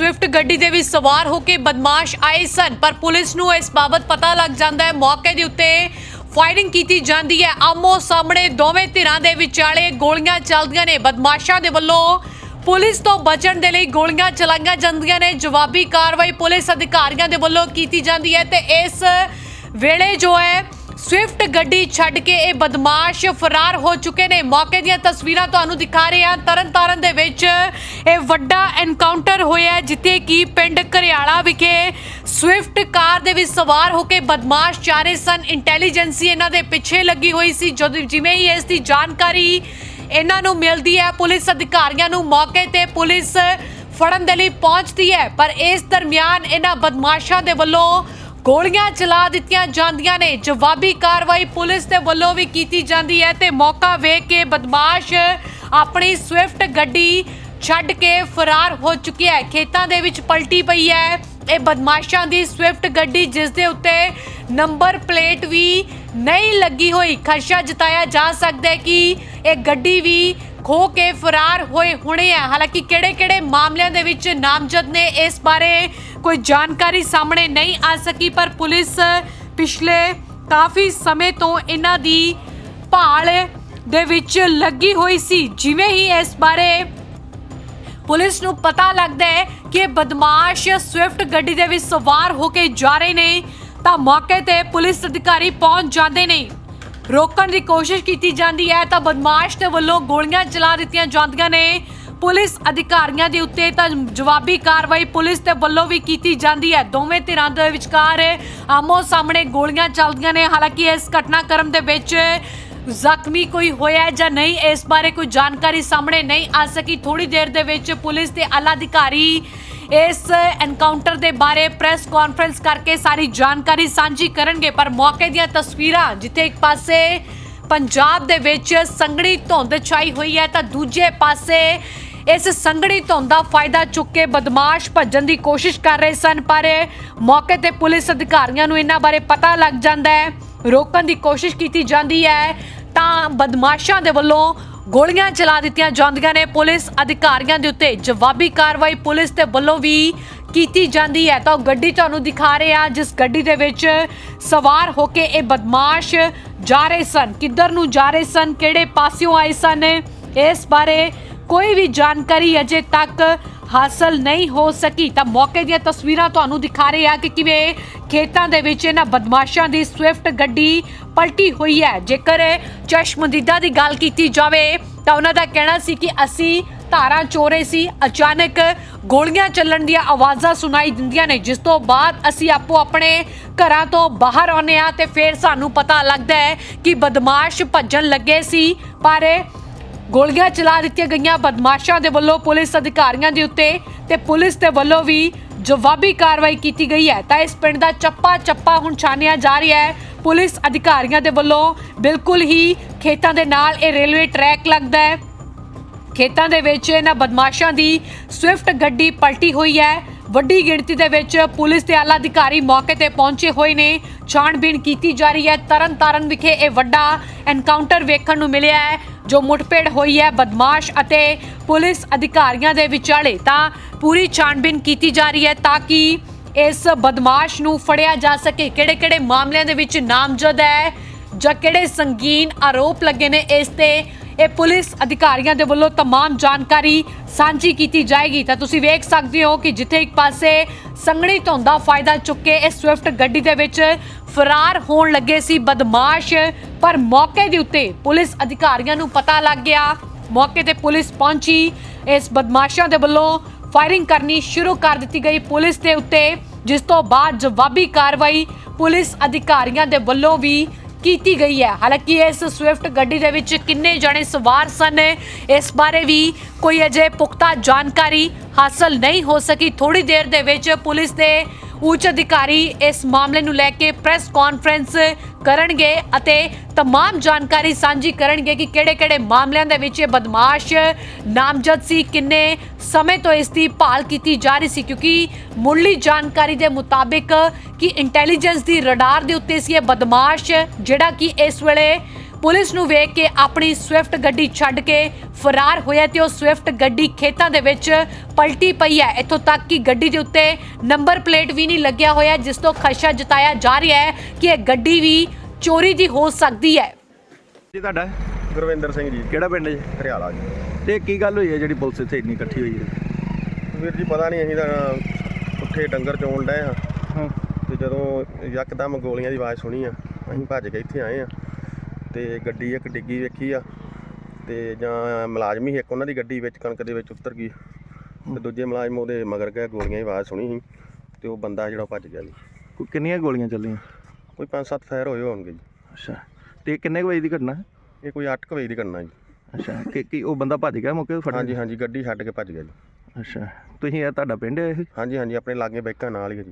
Swift ਗੱਡੀ ਦੇ ਵਿੱਚ ਸਵਾਰ ਹੋ ਕੇ ਬਦਮਾਸ਼ ਆਏ ਸਨ, ਪਰ ਪੁਲਿਸ ਨੂੰ ਇਸ ਬਾਬਤ ਪਤਾ ਲੱਗ ਜਾਂਦਾ ਹੈ, ਮੌਕੇ ਦੇ ਉੱਤੇ ਫਾਇਰਿੰਗ ਕੀਤੀ ਜਾਂਦੀ ਹੈ। ਆਮੋ ਸਾਹਮਣੇ ਦੋਵੇਂ ਧਿਰਾਂ ਦੇ ਵਿਚਾਲੇ ਗੋਲੀਆਂ ਚੱਲਦੀਆਂ ਨੇ। ਬਦਮਾਸ਼ਾਂ ਦੇ ਵੱਲੋਂ ਪੁਲਿਸ ਤੋਂ ਬਚਣ ਦੇ ਲਈ ਗੋਲੀਆਂ ਚਲਾਈਆਂ ਜਾਂਦੀਆਂ ਨੇ। ਜਵਾਬੀ ਕਾਰਵਾਈ ਪੁਲਿਸ ਅਧਿਕਾਰੀਆਂ ਦੇ ਵੱਲੋਂ ਕੀਤੀ ਜਾਂਦੀ ਹੈ ਤੇ ਇਸ ਵੇਲੇ ਜੋ ਹੈ ਸਵਿਫਟ ਗੱਡੀ ਛੱਡ ਕੇ ਇਹ ਬਦਮਾਸ਼ ਫਰਾਰ ਹੋ ਚੁੱਕੇ ਨੇ। ਮੌਕੇ ਦੀਆਂ ਤਸਵੀਰਾਂ ਤੁਹਾਨੂੰ ਦਿਖਾ ਰਹੇ ਹਾਂ। ਤਰਨਤਾਰਨ ਦੇ ਵਿੱਚ ਇਹ ਵੱਡਾ ਐਨਕਾਊਂਟਰ ਹੋਇਆ ਜਿੱਥੇ ਕਿ ਪਿੰਡ ਘਰਿਆਲਾ ਵਿਖੇ ਸਵਿਫਟ ਕਾਰ ਦੇ ਵਿੱਚ ਸਵਾਰ ਹੋ ਕੇ ਬਦਮਾਸ਼ ਚਾਰੇ ਸਨ। ਇੰਟੈਲੀਜੈਂਸੀ ਇਹਨਾਂ ਦੇ ਪਿੱਛੇ ਲੱਗੀ ਹੋਈ ਸੀ। ਜਦੋਂ ਜਿਵੇਂ ਹੀ ਇਸ ਦੀ ਜਾਣਕਾਰੀ ਇਹਨਾਂ ਨੂੰ ਮਿਲਦੀ ਹੈ, ਪੁਲਿਸ ਅਧਿਕਾਰੀਆਂ ਨੂੰ ਮੌਕੇ ਤੇ ਪੁਲਿਸ ਫੜਨ ਦੇ ਲਈ ਪਹੁੰਚਦੀ ਹੈ। ਪਰ ਇਸ ਦਰਮਿਆਨ ਇਹਨਾਂ ਬਦਮਾਸ਼ਾਂ ਦੇ ਵੱਲੋਂ ਗੋਲੀਆਂ ਚਲਾ ਦਿੱਤੀਆਂ ਜਾਂਦੀਆਂ ਨੇ। ਜਵਾਬੀ ਕਾਰਵਾਈ ਪੁਲਿਸ ਦੇ ਵੱਲੋਂ ਵੀ ਕੀਤੀ ਜਾਂਦੀ ਹੈ ਤੇ ਮੌਕਾ ਵੇਖ ਕੇ ਬਦਮਾਸ਼ ਆਪਣੀ ਸਵਿਫਟ ਗੱਡੀ ਛੱਡ ਕੇ ਫਰਾਰ ਹੋ ਚੁੱਕਿਆ ਹੈ। ਖੇਤਾਂ ਦੇ ਵਿੱਚ ਪਲਟੀ ਪਈ ਹੈ। ਇਹ ਬਦਮਾਸ਼ਾਂ ਦੀ ਸਵਿਫਟ ਗੱਡੀ ਜਿਸ ਦੇ ਉੱਤੇ ਨੰਬਰ ਪਲੇਟ ਵੀ ਨਹੀਂ ਲੱਗੀ ਹੋਈ। ਖਰਸ਼ਾ ਜਤਾਇਆ ਜਾ ਸਕਦਾ ਹੈ ਕਿ ਇਹ ਗੱਡੀ ਵੀ ਖੋ ਕੇ ਫਰਾਰ ਹੋਏ ਹੋਣੇ ਆ ਹਾਲਾਂਕਿ ਕਿਹੜੇ-ਕਿਹੜੇ ਮਾਮਲਿਆਂ ਦੇ ਵਿੱਚ ਨਾਮਜ਼ਦ ਨੇ ਇਸ ਬਾਰੇ ਕੋਈ ਜਾਣਕਾਰੀ ਸਾਹਮਣੇ ਨਹੀਂ ਆ ਸਕੀ, ਪਰ ਪੁਲਿਸ ਪਿਛਲੇ ਕਾਫੀ ਸਮੇਂ ਤੋਂ ਇਹਨਾਂ ਦੀ ਭਾਲ ਦੇ ਵਿੱਚ ਲੱਗੀ ਹੋਈ ਸੀ। ਜਿਵੇਂ ਹੀ ਇਸ ਬਾਰੇ ਪੁਲਿਸ ਨੂੰ ਪਤਾ ਲੱਗਦਾ ਹੈ ਕਿ ਇਹ ਬਦਮਾਸ਼ ਸਵਿਫਟ ਗੱਡੀ ਦੇ ਵਿੱਚ ਸਵਾਰ ਹੋ ਕੇ ਜਾ ਰਹੇ ਨੇ, ਤਾਂ ਮੌਕੇ ਤੇ ਪੁਲਿਸ ਅਧਿਕਾਰੀ ਪਹੁੰਚ ਜਾਂਦੇ ਨੇ। ਰੋਕਣ ਦੀ ਕੋਸ਼ਿਸ਼ ਕੀਤੀ ਜਾਂਦੀ ਹੈ, ਤਾਂ ਬਦਮਾਸ਼ ਦੇ ਵੱਲੋਂ ਗੋਲੀਆਂ ਚਲਾ ਦਿੱਤੀਆਂ ਜਾਂਦੀਆਂ ਨੇ। ਪੁਲਿਸ ਅਧਿਕਾਰੀਆਂ ਦੇ ਉੱਤੇ ਤਾਂ ਜਵਾਬੀ ਕਾਰਵਾਈ ਪੁਲਿਸ ਦੇ ਵੱਲੋਂ ਵੀ ਕੀਤੀ ਜਾਂਦੀ ਹੈ। ਦੋਵੇਂ ਧਿਰਾਂ ਦੇ ਵਿਚਕਾਰ ਆਮੋ ਸਾਹਮਣੇ ਗੋਲੀਆਂ ਚੱਲਦੀਆਂ ਨੇ। ਹਾਲਾਂਕਿ ਇਸ ਘਟਨਾਕ੍ਰਮ ਦੇ ਵਿੱਚ ਜ਼ਖਮੀ ਕੋਈ ਹੋਇਆ ਜਾਂ ਨਹੀਂ, ਇਸ ਬਾਰੇ ਕੋਈ ਜਾਣਕਾਰੀ ਸਾਹਮਣੇ ਨਹੀਂ ਆ ਸਕੀ। ਥੋੜੀ ਦੇਰ ਦੇ ਵਿੱਚ ਪੁਲਿਸ ਦੇ ਆਲਾ ਅਧਿਕਾਰੀ ਇਸ ਐਨਕਾਊਂਟਰ ਦੇ ਬਾਰੇ ਪ੍ਰੈਸ ਕਾਨਫਰੰਸ ਕਰਕੇ ਸਾਰੀ ਜਾਣਕਾਰੀ ਸਾਂਝੀ ਕਰਨਗੇ। ਪਰ ਮੌਕੇ ਦੀਆਂ ਤਸਵੀਰਾਂ ਜਿੱਥੇ ਇੱਕ ਪਾਸੇ ਪੰਜਾਬ ਦੇ ਵਿੱਚ ਸੰਘਣੀ ਧੁੰਦ ਛਾਈ ਹੋਈ ਹੈ ਤਾਂ ਦੂਜੇ ਪਾਸੇ ਇਸ ਸੰਘਣੀ ਧੁੰਦ ਦਾ ਫਾਇਦਾ ਚੁੱਕ ਕੇ ਬਦਮਾਸ਼ ਭੱਜਣ ਦੀ ਕੋਸ਼ਿਸ਼ ਕਰ ਰਹੇ ਸਨ, ਪਰ ਮੌਕੇ ਤੇ ਪੁਲਿਸ ਅਧਿਕਾਰੀਆਂ ਨੂੰ ਇਹਨਾਂ ਬਾਰੇ ਪਤਾ ਲੱਗ ਜਾਂਦਾ ਹੈ। ਰੋਕਣ ਦੀ ਕੋਸ਼ਿਸ਼ ਕੀਤੀ ਜਾਂਦੀ ਹੈ, ਤਾਂ ਬਦਮਾਸ਼ਾਂ ਦੇ ਵੱਲੋਂ ਗੋਲੀਆਂ ਚਲਾ ਦਿੱਤੀਆਂ ਜਾਂਦੀਆਂ ਨੇ। ਪੁਲਿਸ ਅਧਿਕਾਰੀਆਂ ਦੇ ਉੱਤੇ ਜਵਾਬੀ ਕਾਰਵਾਈ ਪੁਲਿਸ ਦੇ ਵੱਲੋਂ ਵੀ ਕੀਤੀ ਜਾਂਦੀ ਹੈ। ਤਾਂ ਉਹ ਗੱਡੀ ਤੁਹਾਨੂੰ ਦਿਖਾ ਰਹੇ ਆ ਜਿਸ ਗੱਡੀ ਦੇ ਵਿੱਚ ਸਵਾਰ ਹੋ ਕੇ ਇਹ ਬਦਮਾਸ਼ ਜਾ ਰਹੇ ਸਨ। ਕਿੱਧਰ ਨੂੰ ਜਾ ਰਹੇ ਸਨ, ਕਿਹੜੇ ਪਾਸਿਓਂ ਆਏ ਸਨ, ਇਸ ਬਾਰੇ ਕੋਈ ਵੀ ਜਾਣਕਾਰੀ ਅਜੇ ਤੱਕ ਹਾਸਲ ਨਹੀਂ ਹੋ ਸਕੀ। ਤਾਂ ਮੌਕੇ ਦੀਆਂ ਤਸਵੀਰਾਂ ਤੁਹਾਨੂੰ ਦਿਖਾ ਰਹੇ ਆ ਕਿ ਕਿਵੇਂ ਖੇਤਾਂ ਦੇ ਵਿੱਚ ਇਹਨਾਂ ਬਦਮਾਸ਼ਾਂ ਦੀ ਸਵਿਫਟ ਗੱਡੀ ਪਲਟੀ ਹੋਈ ਹੈ। ਜੇਕਰ ਚਸ਼ਮਦੀਦਾ ਦੀ ਗੱਲ ਕੀਤੀ ਜਾਵੇ, ਤਾਂ ਉਹਨਾਂ ਦਾ ਕਹਿਣਾ ਸੀ ਕਿ ਅਸੀਂ ਧਾਰਾਂ ਚੋਰੇ ਸੀ। ਅਚਾਨਕ ਗੋਲੀਆਂ ਚੱਲਣ ਦੀਆਂ ਆਵਾਜ਼ਾਂ ਸੁਣਾਈ ਦਿੰਦੀਆਂ ਨੇ। ਜਿਸ ਤੋਂ ਬਾਅਦ ਅਸੀਂ ਆਪੋ ਆਪਣੇ ਘਰਾਂ ਤੋਂ ਬਾਹਰ ਆਉਂਦੇ ਆ ਤੇ ਫਿਰ ਸਾਨੂੰ ਪਤਾ ਲੱਗਦਾ ਹੈ ਕਿ ਬਦਮਾਸ਼ ਭੱਜਣ ਲੱਗੇ ਸੀ। ਪਰ ਗੋਲੀਆਂ ਚਲਾ ਦਿੱਤੀਆਂ ਗਈਆਂ। ਬਦਮਾਸ਼ਾਂ ਦੇ ਵੱਲੋਂ ਪੁਲਿਸ ਅਧਿਕਾਰੀਆਂ ਦੇ ਉੱਤੇ ਤੇ ਪੁਲਿਸ ਦੇ ਵੱਲੋਂ ਵੀ ਜਵਾਬੀ ਕਾਰਵਾਈ ਕੀਤੀ ਗਈ ਹੈ। ਤਾਂ ਇਸ ਪਿੰਡ ਦਾ ਚੱਪਾ ਚੱਪਾ ਹੁਣ ਛਾਨਿਆ ਜਾ ਰਿਹਾ ਹੈ। ਪੁਲਿਸ ਅਧਿਕਾਰੀਆਂ ਦੇ ਵੱਲੋਂ ਬਿਲਕੁਲ ਹੀ ਖੇਤਾਂ ਦੇ ਨਾਲ ਇਹ ਰੇਲਵੇ ਟਰੈਕ ਲੱਗਦਾ ਹੈ। ਖੇਤਾਂ ਦੇ ਵਿੱਚ ਇਹਨਾਂ ਬਦਮਾਸ਼ਾਂ ਦੀ ਸਵਿਫਟ ਗੱਡੀ ਪਲਟੀ ਹੋਈ ਹੈ। ਵੱਡੀ ਗਿਣਤੀ ਦੇ ਵਿੱਚ ਪੁਲਿਸ ਦੇ ਆਲਾ ਅਧਿਕਾਰੀ ਮੌਕੇ ਤੇ ਪਹੁੰਚੇ ਹੋਏ ਨੇ। ਛਾਣਬੀਣ ਕੀਤੀ ਜਾ ਰਹੀ ਹੈ। ਤਰਨ ਤਾਰਨ ਵਿਖੇ ਇਹ ਵੱਡਾ ਐਨਕਾਊਂਟਰ ਵੇਖਣ ਨੂੰ ਮਿਲਿਆ ਹੈ, ਜੋ ਮੁੱਠਭੇੜ ਹੋਈ ਹੈ, ਬਦਮਾਸ਼ ਅਤੇ ਪੁਲਿਸ ਅਧਿਕਾਰੀਆਂ ਦੇ ਵਿਚਾਲੇ। ਤਾਂ ਪੂਰੀ ਛਾਣਬੀਣ ਕੀਤੀ ਜਾ ਰਹੀ ਹੈ ਤਾਂ ਕਿ ਇਸ ਬਦਮਾਸ਼ ਨੂੰ ਫੜਿਆ ਜਾ ਸਕੇ। ਕਿਹੜੇ-ਕਿਹੜੇ ਮਾਮਲਿਆਂ ਦੇ ਵਿੱਚ ਨਾਮਜ਼ਦ ਹੈ ਜਾਂ ਕਿਹੜੇ ਸੰਗੀਨ ਆਰੋਪ ਲੱਗੇ ਨੇ, ਇਸ ਤੇ ਇਹ ਪੁਲਿਸ ਅਧਿਕਾਰੀਆਂ ਦੇ ਵੱਲੋਂ तमाम ਜਾਣਕਾਰੀ ਸਾਂਝੀ ਕੀਤੀ ਜਾਏਗੀ ਤਾਂ ਤੁਸੀਂ ਵੇਖ ਸਕਦੇ ਹੋ ਕਿ ਜਿੱਥੇ ਇੱਕ ਪਾਸੇ ਸੰਘਣੀ ਧੁੰਦ ਦਾ ਫਾਇਦਾ ਚੁੱਕ ਕੇ ਇਹ ਸਵਿਫਟ ਗੱਡੀ ਦੇ ਵਿੱਚ ਫਰਾਰ ਹੋਣ ਲੱਗੇ ਸੀ ਬਦਮਾਸ਼ ਪਰ ਮੌਕੇ ਦੇ ਉੱਤੇ ਪੁਲਿਸ ਅਧਿਕਾਰੀਆਂ ਨੂੰ ਪਤਾ ਲੱਗ ਗਿਆ ਮੌਕੇ ਤੇ ਪੁਲਿਸ ਪਹੁੰਚੀ ਇਸ ਬਦਮਾਸ਼ਾਂ ਦੇ ਵੱਲੋਂ ਫਾਇਰਿੰਗ ਕਰਨੀ ਸ਼ੁਰੂ ਕਰ ਦਿੱਤੀ ਗਈ ਪੁਲਿਸ ਦੇ ਉੱਤੇ ਜਿਸ ਤੋਂ ਬਾਅਦ ਜਵਾਬੀ ਕਾਰਵਾਈ ਪੁਲਿਸ ਅਧਿਕਾਰੀਆਂ ਦੇ ਵੱਲੋਂ ਵੀ ਕੀਤੀ ਗਈ ਹੈ। ਹਾਲਾਂਕਿ ਇਸ ਸਵਿਫਟ ਗੱਡੀ ਦੇ ਵਿੱਚ ਕਿੰਨੇ ਜਣੇ ਸਵਾਰ ਸਨ, ਇਸ ਬਾਰੇ ਵੀ ਕੋਈ ਅਜੇ ਪੁਖਤਾ ਜਾਣਕਾਰੀ ਹਾਸਲ ਨਹੀਂ ਹੋ ਸਕੀ। ਥੋੜੀ ਦੇਰ ਦੇ ਵਿੱਚ ਪੁਲਿਸ ਦੇ ਉੱਚ ਅਧਿਕਾਰੀ ਇਸ ਮਾਮਲੇ ਨੂੰ ਲੈ ਕੇ ਪ੍ਰੈਸ ਕਾਨਫਰੰਸ ਕਰਨਗੇ ਅਤੇ तमाम ਜਾਣਕਾਰੀ ਸਾਂਝੀ ਕਰਨਗੇ ਕਿ ਕਿਹੜੇ-ਕਿਹੜੇ ਮਾਮਲਿਆਂ ਦੇ ਵਿੱਚ ਇਹ ਬਦਮਾਸ਼ ਨਾਮਜ਼ਦ ਸੀ ਕਿੰਨੇ ਸਮੇਂ ਤੋਂ ਇਸ ਦੀ ਭਾਲ ਕੀਤੀ ਜਾ ਰਹੀ ਸੀ ਕਿਉਂਕਿ ਮੁੱਢਲੀ ਜਾਣਕਾਰੀ ਦੇ ਮੁਤਾਬਿਕ ਕਿ ਇੰਟੈਲੀਜੈਂਸ ਦੀ ਰਡਾਰ ਦੇ ਉੱਤੇ ਸੀ ਇਹ ਬਦਮਾਸ਼ ਜਿਹੜਾ ਕਿ ਇਸ ਵੇਲੇ ਪੁਲਿਸ ਨੂੰ ਵੇਖ ਕੇ ਆਪਣੀ ਸਵਿਫਟ ਗੱਡੀ ਛੱਡ ਕੇ ਫਰਾਰ ਹੋਇਆ ਤੇ ਉਹ ਸਵਿਫਟ ਗੱਡੀ ਖੇਤਾਂ ਦੇ ਵਿੱਚ ਪਲਟੀ ਪਈ ਹੈ। ਇੱਥੋਂ ਤੱਕ ਕਿ ਗੱਡੀ ਦੇ ਉੱਤੇ ਨੰਬਰ ਪਲੇਟ ਵੀ ਨਹੀਂ ਲੱਗਿਆ ਹੋਇਆ ਜਿਸ ਤੋਂ ਖਦਸ਼ਾ ਜਤਾਇਆ ਜਾ ਰਿਹਾ ਹੈ ਕਿ ਇਹ ਗੱਡੀ ਵੀ ਚੋਰੀ ਦੀ ਹੋ ਸਕਦੀ ਹੈ। ਜੀ ਤੁਹਾਡਾ? ਗੁਰਵਿੰਦਰ ਸਿੰਘ ਜੀ। ਕਿਹੜਾ ਪਿੰਡ ਜੀ? ਹਰਿਆਲਾ ਜੀ। ਤੇ ਕੀ ਗੱਲ ਹੋਈ ਹੈ ਜਿਹੜੀ ਪੁਲਿਸ ਇੱਥੇ ਇੰਨੀ ਇਕੱਠੀ ਹੋਈ ਹੈ? ਵੀਰ ਜੀ ਪਤਾ ਨਹੀਂ ਅਸੀਂ ਤਾਂ ਉੱਥੇ ਡੰਗਰ ਚੋਣ ਡਏ ਹਾਂ। ਹਾਂ। ਤੇ ਜਦੋਂ ਯਕਦਮ ਗੋਲੀਆਂ ਦੀ ਆਵਾਜ਼ ਸੁਣੀ ਆ ਅਸੀਂ ਭੱਜ ਕੇ ਇੱਥੇ ਆਏ ਆ ਤੇ ਗੱਡੀ ਇੱਕ ਡਿੱਗੀ ਵੇਖੀ ਆ ਤੇ ਜਾਂ ਮੁਲਾਜ਼ਮ ਹੀ ਇੱਕ ਉਹਨਾਂ ਦੀ ਗੱਡੀ ਵਿੱਚ ਕਣਕ ਦੇ ਵਿੱਚ ਉਤਰ ਗਈ। ਤੇ ਦੂਜੇ ਮੁਲਾਜ਼ਮ ਉਹਦੇ ਮਗਰ ਗਏ ਗੋਲੀਆਂ ਦੀ ਆਵਾਜ਼ ਸੁਣੀ ਸੀ ਤੇ ਉਹ ਬੰਦਾ ਜਿਹੜਾ ਭੱਜ ਗਿਆ ਜੀ। ਕੋਈ ਕਿੰਨੀਆਂ ਗੋਲੀਆਂ ਚੱਲੀਆਂ? ਕੋਈ 5-7 ਫਾਇਰ ਹੋਏ ਹੋਣਗੇ ਜੀ। ਅੱਛਾ। ਤੇ ਕਿੰਨੇ ਕੁ ਵਜੇ ਦੀ ਘਟਨਾ ਹੈ? ਇਹ ਕੋਈ 8 ਵਜੇ ਦੀ ਘਟਨਾ ਜੀ। ਅੱਛਾ। ਕਿ ਕੀ ਉਹ ਬੰਦਾ ਭੱਜ ਗਿਆ ਮੌਕੇ ਤੋਂ ਫੜ ਹਾਂਜੀ ਹਾਂਜੀ ਗੱਡੀ ਛੱਡ ਕੇ ਭੱਜ ਗਿਆ ਜੀ। ਅੱਛਾ। ਤੁਸੀਂ ਇਹ ਤੁਹਾਡਾ ਪਿੰਡ ਹੈ ਇਹ? ਹਾਂਜੀ ਹਾਂਜੀ ਆਪਣੇ ਲਾਗੇ ਬੈਕਾਂ ਨਾਲ ਹੀ ਹੈ ਜੀ।